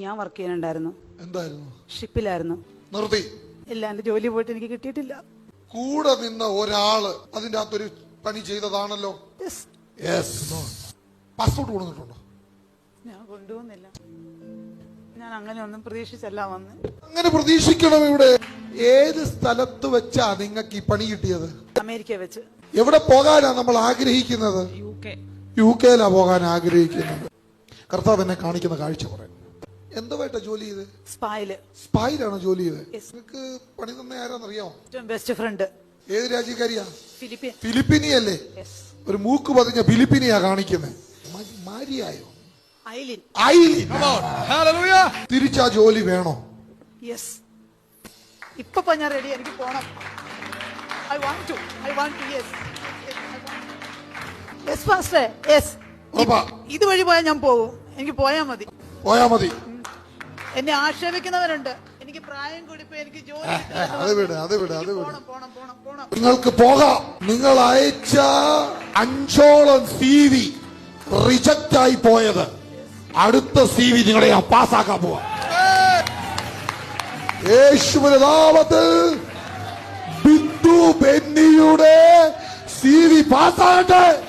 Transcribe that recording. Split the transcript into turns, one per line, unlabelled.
ഞാൻ വർക്ക് ചെയ്യാനുണ്ടായിരുന്നു.
എന്തായിരുന്നു?
ഷിപ്പിലായിരുന്നു
നിർത്തി.
ഇല്ല എന്റെ ജോലി പോയിട്ട് എനിക്ക് കിട്ടിയിട്ടില്ല.
കൂടെ നിന്ന ഒരാൾ അതിന്റെ അകത്തൊരു പണി ചെയ്തതാണല്ലോ? പാസ്പോർട്ട് കൊടുത്തിട്ടുണ്ടോ
ഞാൻ കൊണ്ടുപോകുന്നില്ല ഞാൻ അങ്ങനെ ഒന്നും പ്രതീക്ഷിച്ചല്ല വന്ന്.
അങ്ങനെ പ്രതീക്ഷിക്കണം ഇവിടെ. ഏത് സ്ഥലത്ത് വെച്ചാ നിങ്ങൾക്ക് ഈ പണി കിട്ടിയത്?
അമേരിക്ക വെച്ച്.
എവിടെ പോകാനാ നമ്മൾ ആഗ്രഹിക്കുന്നത്?
U K.
യു കെയിലാ പോകാൻ ആഗ്രഹിക്കുന്നത്. കർത്താവ് എന്നെ കാണിക്കുന്ന കാഴ്ച പറയാം. എന്തുമായിട്ടാ ജോലി ചെയ്ത്?
സ്പായിൽ.
സ്പായിലാണ് ജോലി ചെയ്ത്. നിങ്ങൾക്ക് പണി തന്ന ആരാന്നറിയാമോ
ഏറ്റവും ബെസ്റ്റ് ഫ്രണ്ട്
ഏത് രാജ്യക്കാരിയാ?
ഫിലിപ്പീൻ
ഫിലിപ്പിനിയല്ലേ? ഒരു മൂക്ക് പതിഞ്ഞ ഫിലിപ്പിനിയാ കാണിക്കുന്നത് മാരിയായോ?
ഐലിൻ.
ഐലിൻ. തിരിച്ചാ ജോലി വേണോ?
യെസ്. ഇപ്പൊ ഞാൻ റെഡി എനിക്ക് പോണം. I want to I want to yes yes. ഫാസ്റ്റേ yes ഇതുവഴി പോയാൽ ഞാൻ പോകും എനിക്ക് പോയാ മതി.
പോയാ മതി.
എന്നെ ആക്ഷേപിക്കുന്നവരുണ്ട്. എനിക്ക് പ്രായം കൂടിപ്പോ എനിക്ക് ജോലി കിട്ടിയില്ലെന്ന്
അത് വിട് അത് വിട് അത് വിട്.
പോണം പോണം പോണം. പോണം
നിങ്ങൾക്ക് പോകാം. നിങ്ങൾ അയച്ച അഞ്ചോളം സി വി റിജക്റ്റ് ആയി പോയത്. അടുത്ത സി വി നിങ്ങളെ ഞാൻ പാസ്സാക്കാൻ പോവാ. യേശുവിന്റെ നാമത്തിൽ ബിന്ദു ബെന്നിയുടെ സി വി പാസ്സാകട്ടെ.